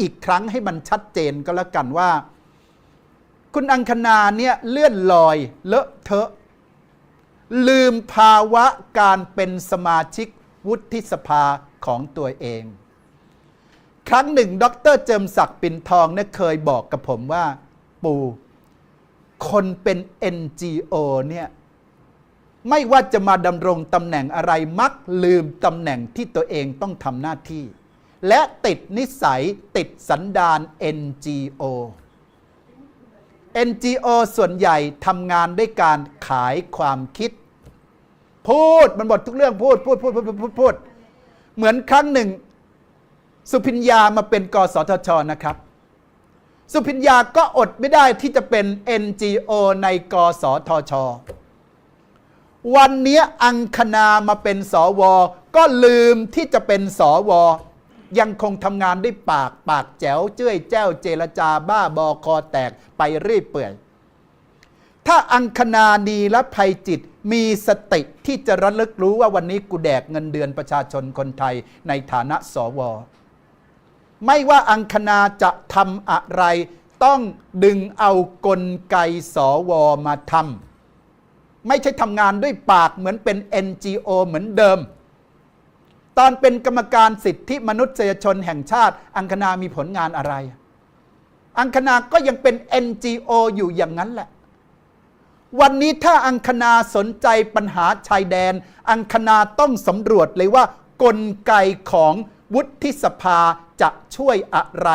อีกครั้งให้มันชัดเจนก็แล้วกันว่า คุณอังคณาเนี่ยเลื่อนลอยเลอะเทอะ ลืมภาวะการเป็นสมาชิกวุฒิสภาของตัวเอง ครั้งหนึ่ง ดรเจิมศักดิ์ปิ่นทองเนี่ยเคยบอกกับผมว่า ปูคนเป็น NGO เนี่ยไม่ว่าจะมาดำรงตำแหน่งอะไรมักลืมตำแหน่งที่ตัวเองต้องทำหน้าที่ และติดนิสัยติดสันดาน NGO NGO ส่วนใหญ่ทำงานด้วยการขายความคิด พูดมันหมดทุกเรื่องพูดพูดพูดพูดพูดพูดพดเหมือนครั้งหนึ่ง สุพิญญามาเป็นกสทชนะครับ สุพิญญาก็อดไม่ได้ที่จะเป็น NGO ในกสทช วันนี้อังคณามาเป็นสว ก็ลืมที่จะเป็นสว ยังคงทำงานด้วยปากปากแจ๋วเจ้ยแจ้วเจรจาบ้าบอคอแตกไปรีบเปื่อย ถ้าอังคณานีและภัยจิตมีสติที่จะระลึกรู้ว่าวันนี้กูแดกเงินเดือนประชาชนคนไทยในฐานะสว ไม่ว่าอังคณาจะทำอะไร ต้องดึงเอากลไกสวมาทำไม่ใช่ทำงานด้วยปากเหมือนเป็น NGO เหมือนเดิม ตอนเป็นกรรมการสิทธิมนุษยชนแห่งชาติ อังคณามีผลงานอะไร อังคณาก็ยังเป็น NGO อยู่อย่างนั้นแหละ วันนี้ถ้าอังคณาสนใจปัญหาชายแดน อังคณาต้องสำรวจเลยว่ากลไกของวุฒิสภาจะช่วยอะไร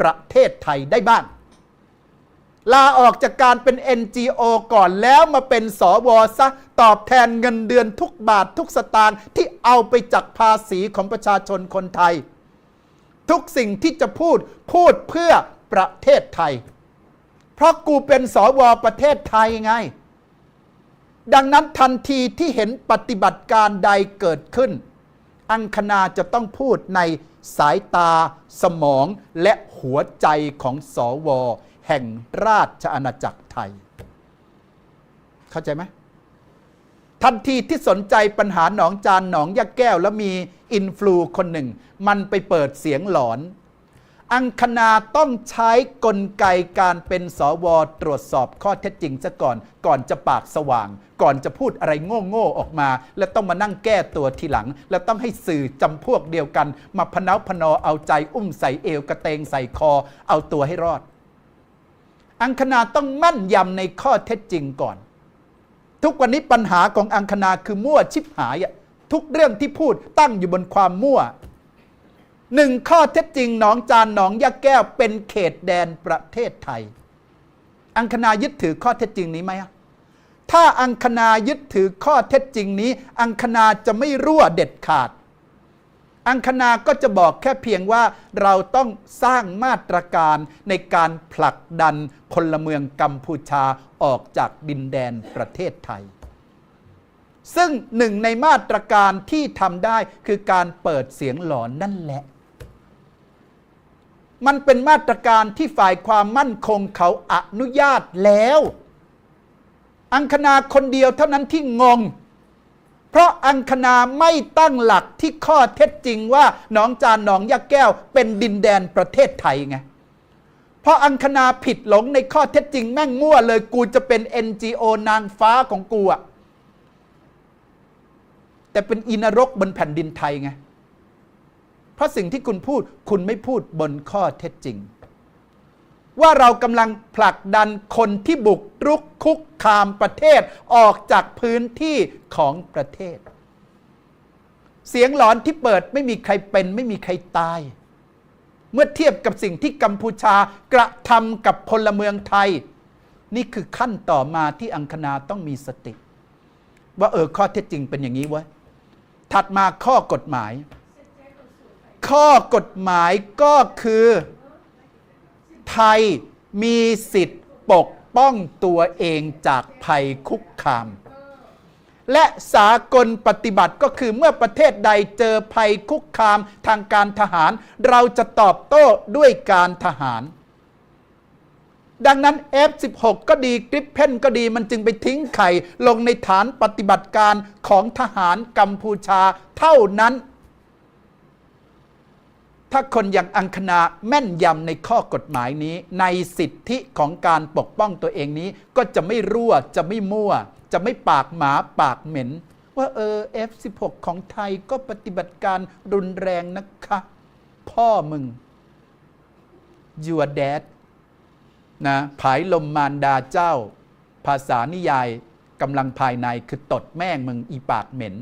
ประเทศไทยได้บ้าง ลาออกจากการเป็น NGO ก่อนแล้วมาเป็นสวซะ ตอบแทนเงินเดือนทุกบาททุกสตางค์ที่เอาไปจากภาษีของประชาชนคนไทย ทุกสิ่งที่จะพูดพูดเพื่อประเทศไทย เพราะกูเป็นสวประเทศไทยไง ดังนั้นทันทีที่เห็นปฏิบัติการใดเกิดขึ้น อังคณาจะต้องพูดในสายตาสมองและหัวใจของสอวอแห่งราชอาณาจักรไทย เข้าใจไหม ทันทีที่สนใจปัญหาหนองจานหนองยะแก้ว แล้วมีอินฟลูคนหนึ่ง มันไปเปิดเสียงหลอน อังคณาต้องใช้กลไกการเป็นสวตรวจสอบข้อเท็จจริงซะก่อน ก่อนจะปากสว่าง ก่อนจะพูดอะไรโง่ๆออกมา แล้วต้องมานั่งแก้ตัวทีหลัง แล้วต้องให้สื่อจำพวกเดียวกัน มาพนาพนอเอาใจอุ้มใส่เอวกระเตงใส่คอ เอาตัวให้รอด อังคณาต้องมั่นยำในข้อเท็จจริงก่อน ทุกวันนี้ปัญหาของอังคณาคือมั่วชิบหายอะทุกเรื่องที่พูดตั้งอยู่บนความมั่วหนึ่งข้อเท็จจริงหนองจานหนองยะแก้วเป็นเขตแดนประเทศไทย อังคณายึดถือข้อเท็จจริงนี้ไหมถ้าอังคณายึดถือข้อเท็จจริงนี้ อังคณาจะไม่รั่วเด็ดขาด อังคณาก็จะบอกแค่เพียงว่าเราต้องสร้างมาตรการในการผลักดันพลเมืองกัมพูชาออกจากดินแดนประเทศไทย ซึ่งหนึ่งในมาตรการที่ทำได้คือการเปิดเสียงหลอนนั่นแหละ มันเป็นมาตรการที่ฝ่ายความมั่นคงเขาอนุญาตแล้ว อังคณาคนเดียวเท่านั้นที่งง เพราะอังคณาไม่ตั้งหลักที่ข้อเท็จจริงว่าหนองจานหนองยะแก้ว เป็นดินแดนประเทศไทยไงเพราะอังคณาผิดหลงในข้อเท็จจริงแม่งมั่วเลยกูจะเป็น NGO นางฟ้าของกูอะแต่เป็นอินรกบนแผ่นดินไทยไง เพราะสิ่งที่คุณพูดคุณไม่พูดบนข้อเท็จจริง ว่าเรากำลังผลักดันคนที่บุกรุกคุกคามประเทศออกจากพื้นที่ของประเทศ เสียงหลอนที่เปิดไม่มีใครเป็น ไม่มีใครตาย เมื่อเทียบกับสิ่งที่กัมพูชากระทำกับพลเมืองไทย นี่คือขั้นต่อมาที่อังคณาต้องมีสติ ว่าเออข้อเท็จจริงเป็นอย่างนี้เว้ยถัดมาข้อกฎหมาย ข้อกฎหมายก็คือ ไทยมีสิทธิ์ปกป้องตัวเองจากภัยคุกคาม และสากลปฏิบัติก็คือเมื่อประเทศใดเจอภัยคุกคามทางการทหาร เราจะตอบโต้ด้วยการทหาร ดังนั้น F16 ก็ดีกริปเพนก็ดีมันจึงไปทิ้งไข่ลงในฐานปฏิบัติการของทหารกัมพูชาเท่านั้น ถ้าคนอย่างอังคณาแม่นยำในข้อกฎหมายนี้ ในสิทธิของการปกป้องตัวเองนี้ ก็จะไม่รั่วจะไม่มั่ว จะไม่ปากหมาปากเหม็น ว่าเออ F16 ของไทยก็ปฏิบัติการรุนแรงนะคะ พ่อมึง your dad นะผายลมมารดาเจ้า ภาษานิยายกำลังภายในคือตดแม่งมึงอีปากเหม็น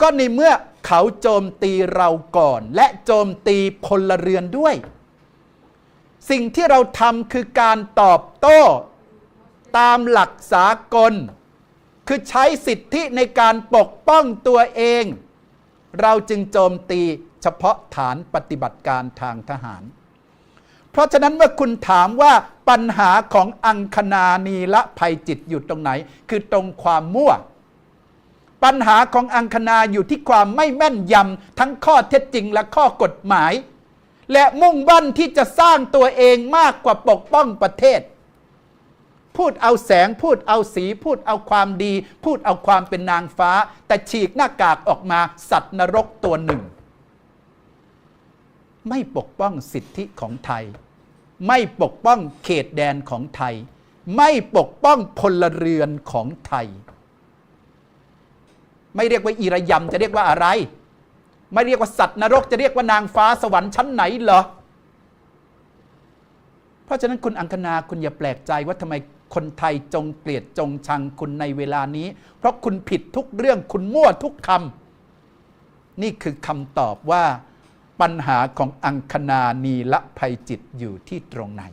ก็ในเมื่อ เขาโจมตีเราก่อน และโจมตีพลเรือนด้วย สิ่งที่เราทำคือการตอบโต้ ตามหลักสากล คือใช้สิทธิในการปกป้องตัวเอง เราจึงโจมตีเฉพาะฐานปฏิบัติการทางทหาร เพราะฉะนั้นเมื่อคุณถามว่าปัญหาของอังคณานีละภัยจิตอยู่ตรงไหน คือตรงความมั่ว ปัญหาของอังคณาอยู่ที่ความไม่แม่นยำทั้งข้อเท็จจริงและข้อกฎหมาย และมุ่งบั่นที่จะสร้างตัวเองมากกว่าปกป้องประเทศ พูดเอาแสงพูดเอาสี พูดเอาความดี พูดเอาความเป็นนางฟ้า แต่ฉีกหน้ากากออกมาสัตว์นรกตัวหนึ่ง ไม่ปกป้องสิทธิของไทย ไม่ปกป้องเขตแดนของไทย ไม่ปกป้องพลเรือนของไทย ไม่เรียกว่าอีระยำจะเรียกว่าอะไร ไม่เรียกว่าสัตว์นรกจะเรียกว่านางฟ้าสวรรค์ชั้นไหนเหรอ เพราะฉะนั้นคุณอังคณาคุณอย่าแปลกใจว่าทำไมคนไทยจงเกลียดจงชังคุณในเวลานี้ เพราะคุณผิดทุกเรื่องคุณมั่วทุกคำนี่คือคำตอบว่าปัญหาของอังคณานีละภัยจิตอยู่ที่ตรงไหน